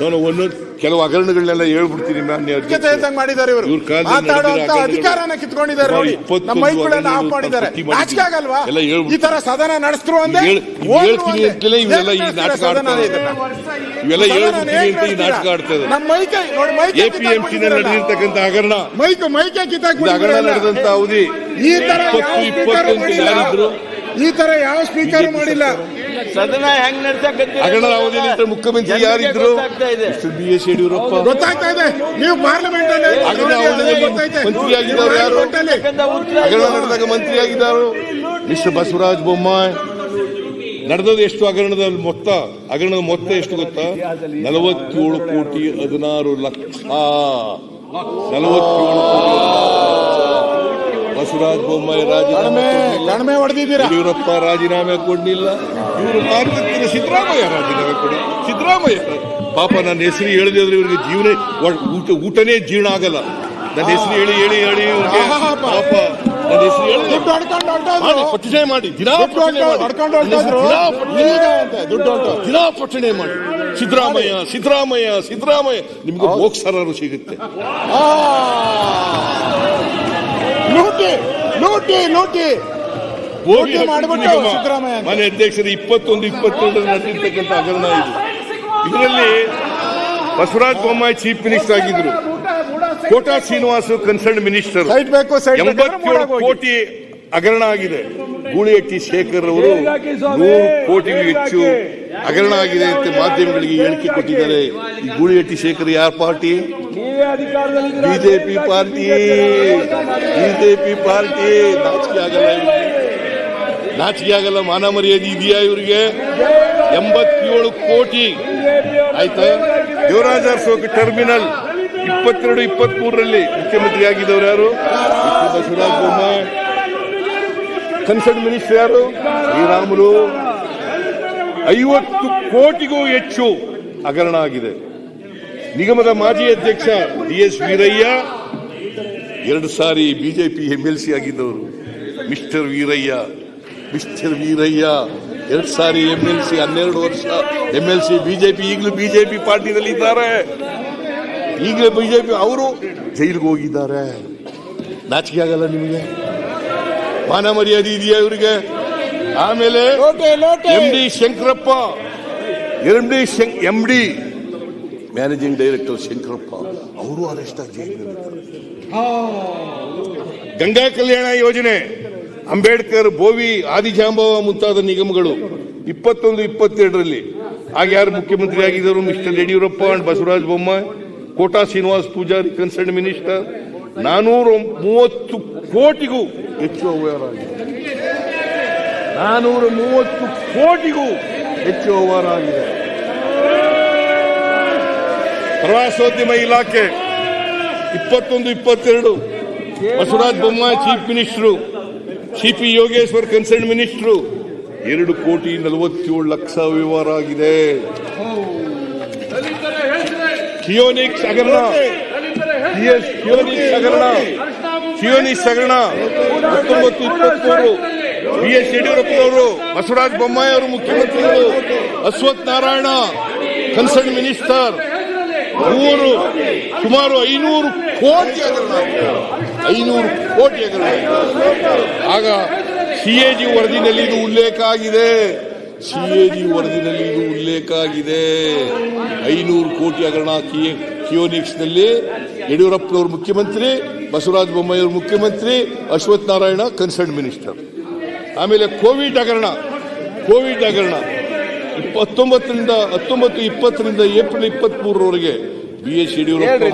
ನಾನು ಒಂದೊಂದು ಕೆಲವು ಹಗರಣಗಳನ್ನೆಲ್ಲ ಹೇಳ್ಬಿಡ್ತೀನಿ ಮ್ಯಾಮ್ ಮಾಡಿದ್ದಾರೆ ಇವರು ಮಾತಾಡುವಂತ ಅಧಿಕಾರನ ಕಿತ್ಕೊಂಡಿದ್ದಾರೆ ನೋಡಿ ನಮ್ಮ ಆಫ್ ಮಾಡಿದ್ದಾರೆ. ನಾಚಿಕೆ ಆಗಲ್ವಾ. ಈ ತರ ಸದನ ನಡೆಸಿದ್ರು ಅಂದೆ ಹೇಳ್- ಹೇಳ್ತೀನಿ. ಅಂತಲೇ ಇವೆಲ್ಲ ಈ ನಾಟಕ ಆಡ್ತಾರೆ. ಇವೆಲ್ಲ ಹೇಳ್ಬಿಡ್ತೀನಿ ಅಂತ ಈ ನಾಟಕ ನಡೆಸ್ತೀರಾ? ಆಡ್ತಾ ಇದ್ದಾರೆ ನಮ್ಮ ಮೈಕೆ ನೋಡಿ ಮೈಕೆ ಎಪಿಎಂಸಿ ನಡೆದಿರ್ತಕ್ಕಂಥ ಹಗರಣ ಮೈಕ್ ಮೈಕೆ ಇದು ಹಗರಣ ನಡೆದಂತ ಅವಧಿ ಈ ತರ ಇಪ್ಪತ್ತು ಯಾರಿದ್ರು ಈ ತರ ಯಾವ ಸ್ಪೀಕರ್ ಮಾಡಿಲ್ಲ. ಸದನ ಹೆಂಗ್ ನಡ್ಸಕ್ಕೆ ಮುಖ್ಯಮಂತ್ರಿ ಯಾರಿದ್ರು? ಬಿ ಎಸ್ ಯಡಿಯೂರಪ್ಪ ಗೊತ್ತಾಗ್ತಾ ಇದೆ. ನೀವು ಪಾರ್ಲಿಮೆಂಟ್ ಅಲ್ಲಿ ಮಂತ್ರಿ ಆಗಿದ್ದಾರೆ ಯಾರು? ಹಗರಣ ನಡೆದಾಗ ಮಂತ್ರಿಯಾಗಿದ್ದಾರು ಮಿಸ್ಟರ್ ಬಸವರಾಜ ಬೊಮ್ಮಾಯಿ. ನಡೆದದ್ದು ಎಷ್ಟು ಹಗರಣದ ಮೊತ್ತ? ಹಗರಣದ ಮೊತ್ತ ಎಷ್ಟು ಗೊತ್ತಾ? ನಲವತ್ತೇಳು ಕೋಟಿ ಹದಿನಾರು ಲಕ್ಷ. ನಲವತ್ತೇಳು ಬಸವರಾಜ ಬೊಮ್ಮಾಯಿ ರಾಜೀನಾಮೆ ಕಡಿಮೆ ಹೊಡೆದಿದ್ದೀರಾ? ಯಡಿಯೂರಪ್ಪ ರಾಜೀನಾಮೆ ಕೊಡ್ಲಿಲ್ಲ. ಇವರು ಮಾತುಕತೆ ಸಿದ್ದರಾಮಯ್ಯ ರಾಜೀನಾಮೆ ಕೊಡಿ. ಸಿದ್ದರಾಮಯ್ಯ ಪಾಪ ನನ್ನ ಹೆಸರು ಹೇಳಿದ್ರೆ ಇವರಿಗೆ ಜೀವನ ಊಟ ಊಟನೇ ಜೀರ್ಣ ಆಗಲ್ಲ. ನನ್ನ ಹೆಸರು ಹೇಳಿ ಹೇಳಿ ಹೇಳಿ ಇವ್ರಿಗೆ. ಪಾಪ ನನ್ನ ಹೆಸರು ಹೇಳಿ. ಹೊಡ್ಕೊಂಡು ಮಾಡಿ ದಿನಾ ಪಠಣೆ ಮಾಡಿ. ದಿನಾ ಪಠಣೆ ಮಾಡಿ. ಸಿದ್ದರಾಮಯ್ಯ ಸಿದ್ದರಾಮಯ್ಯ ಸಿದ್ದರಾಮಯ್ಯ. ನಿಮ್ಗೆ ಮೋಕ್ಷರರು ಸಿಗುತ್ತೆ. ಲೂಟಿ ಲೂಟಿ ಲೂಟಿ ಮಾಡ್ಬಿಟ್ಟು ಸಿದ್ದರಾಮಯ್ಯ. ಮನೆ ಅಧ್ಯಕ್ಷರು ಇಪ್ಪತ್ತೊಂದು ಇಪ್ಪತ್ತೆರಡು ನಡೆದಿರ್ತಕ್ಕಂಥ ಹಗರಣ ಇದು. ಇದರಲ್ಲಿ ಬಸವರಾಜ ಬೊಮ್ಮಾಯಿ ಚೀಫ್ ಮಿನಿಸ್ಟರ್ ಆಗಿದ್ರು. Kota Srinivasa concern minister. ಎಂಬತ್ತೇಳು ಕೋಟಿ ಹಗರಣ ಆಗಿದೆ ಗೂಳಿಹಟ್ಟಿ ಶೇಖರ್ ಅವರು ನೂರು ಕೋಟಿಗೂ ಹೆಚ್ಚು ಹಗರಣ ಆಗಿದೆ ಅಂತ ಮಾಧ್ಯಮಗಳಿಗೆ ಹೇಳಿಕೆ ಕೊಟ್ಟಿದ್ದಾರೆ. ಈ ಗೂಳಿಹಟ್ಟಿ ಶೇಖರ್ ಯಾರ party? BJP party. BJP party. ನಾಚಿಕೆ ಆಗಲ್ಲ ನಾಚಿಕೆ ಆಗಲ್ಲ ಮಾನ ಮರ್ಯಾದೆ ಇದೆಯಾ ಇವರಿಗೆ? ಎಂಬತ್ತೇಳು ಕೋಟಿ. ಆಯ್ತಾ? ದೇವರಾಜ ಅರಸೋಕ್ ಟರ್ಮಿನಲ್. ಇಪ್ಪತ್ತೆರಡು ಇಪ್ಪತ್ತ್ ಮೂರರಲ್ಲಿ ಮುಖ್ಯಮಂತ್ರಿ ಆಗಿದ್ದವರು ಯಾರು ಬೊಮ್ಮಾಯಿ. ಕನ್ಸರ್ನ್ ಮಿನಿಸ್ಟರ್ ಯಾರು? ಶ್ರೀರಾಮುಲು. ಐವತ್ತು ಕೋಟಿಗೂ ಹೆಚ್ಚು ಹಗರಣ ಆಗಿದೆ. ನಿಗಮದ ಮಾಜಿ ಅಧ್ಯಕ್ಷ ಡಿ ಎಸ್ ವೀರಯ್ಯ, ಎರಡು ಸಾರಿ ಬಿಜೆಪಿ ಎಂ ಎಲ್ ಸಿ ಆಗಿದ್ದವರು. ಮಿಸ್ಟರ್ ವೀರಯ್ಯ ಮಿಸ್ಟರ್ ವೀರಯ್ಯ, ಎರಡು ಸಾರಿ ಎಂ ಎಲ್ ಸಿ ಹನ್ನೆರಡು ವರ್ಷ ಎಂ ಎಲ್ ಸಿ ಬಿಜೆಪಿ ಈಗಲೂ ಬಿಜೆಪಿ ಪಾರ್ಟಿನಲ್ಲಿ ಇದ್ದಾರೆ ಈಗಲೇ ಬಿಜೆಪಿ ಅವರು ಜೈಲಿಗೆ ಹೋಗಿದ್ದಾರೆ. ನಾಚಿಕೆ ಆಗಲ್ಲ ನಿಮಗೆ? ಮಾನ ಮರ್ಯಾದೆ ಇದೆಯಾ ಇವರಿಗೆ? ಆಮೇಲೆ M D Shankarappa. M D M D managing director Shankarappa. ಅವರು ಅರೆಸ್ಟ್ ಆಗಿ. ಗಂಗಾ ಕಲ್ಯಾಣ ಯೋಜನೆ. ಅಂಬೇಡ್ಕರ್ ಬೋವಿ ಆದಿಜಾಂಬವ ಮುಂತಾದ ನಿಗಮಗಳು. ಇಪ್ಪತ್ತೊಂದು ಇಪ್ಪತ್ತೆರಡರಲ್ಲಿ. ಆಗ ಯಾರು ಮುಖ್ಯಮಂತ್ರಿ ಆಗಿದ್ದರು? Mister Yediyurappa and Basavaraj Bommai Kota Srinivas Poojari concern minister ನಾನೂರ ಮೂವತ್ತು ಕೋಟಿಗೂ ಹೆಚ್ಚು ಅವ್ಯವಹಾರ ಆಗಿದೆ ನಾನೂರ ಮೂವತ್ತು ಕೋಟಿಗೂ ಹೆಚ್ಚು ಅವ್ಯವಹಾರ ಆಗಿದೆ ಪ್ರವಾಸೋದ್ಯಮ ಇಲಾಖೆ ಇಪ್ಪತ್ತೊಂದು ಇಪ್ಪತ್ತೆರಡು. Basavaraj Bommai chief minister C P Yogeshwar concern minister ಎರಡು ಕೋಟಿ ನಲವತ್ತೇಳು ಲಕ್ಷ ವ್ಯವಹಾರ ಆಗಿದೆ. ಕಿಯೋನಿಕ್ಸ್ ಹಗರಣ ಕಿಯಸ್ ಶಿವನಿ ಹಗರಣ ಶಿವನಿ ಹಗರಣ ಹತ್ತೊಂಬತ್ತು ಇಪ್ಪತ್ಮೂರು ಬಿ ಎಸ್ ಯಡಿಯೂರಪ್ಪನವರು, ಬಸವರಾಜ ಬೊಮ್ಮಾಯಿ ಅವರು ಮುಖ್ಯಮಂತ್ರಿಗಳು, ಅಶ್ವಥ್ ನಾರಾಯಣ, ಕನ್ಸರ್ನ್ ಮಿನಿಸ್ಟರ್. ಮೂರು, ಸುಮಾರು ಐನೂರು ಕೋಟಿ ಹಗರಣ. ಐನೂರು ಕೋಟಿ ಹಗರಣ. ಆಗ ಸಿಎಜಿ ವರದಿನಲ್ಲಿ ಇದು ಉಲ್ಲೇಖ ಆಗಿದೆ. ಸಿಎಜಿ ವರದಿನಲ್ಲಿ ಇದು ಉಲ್ಲೇಖ ಆಗಿದೆ. ಐನೂರು ಕೋಟಿ ಹಗರಣ ಕಿ- ಕಿಯೋನಿಕ್ಸ್ನಲ್ಲಿ ಯಡಿಯೂರಪ್ಪನವರು ಮುಖ್ಯಮಂತ್ರಿ ಬಸವರಾಜ ಬೊಮ್ಮಾಯಿ ಅವರು ಮುಖ್ಯಮಂತ್ರಿ ಅಶ್ವಥ್ ನಾರಾಯಣ ಕನ್ಸರ್ನ್ ಮಿನಿಸ್ಟರ್. ಆಮೇಲೆ ಕೋವಿಡ್ ಹಗರಣ ಕೋವಿಡ್ ಹಗರಣ. ಹತ್ತೊಂಬತ್ತರಿಂದ ಹತ್ತೊಂಬತ್ತು ಇಪ್ಪತ್ತರಿಂದ ಏಪ್ರಿಲ್ ಇಪ್ಪತ್ತ್ ಮೂರರವರೆಗೆ ಬಿ ಎಸ್ ಯಡಿಯೂರಪ್ಪ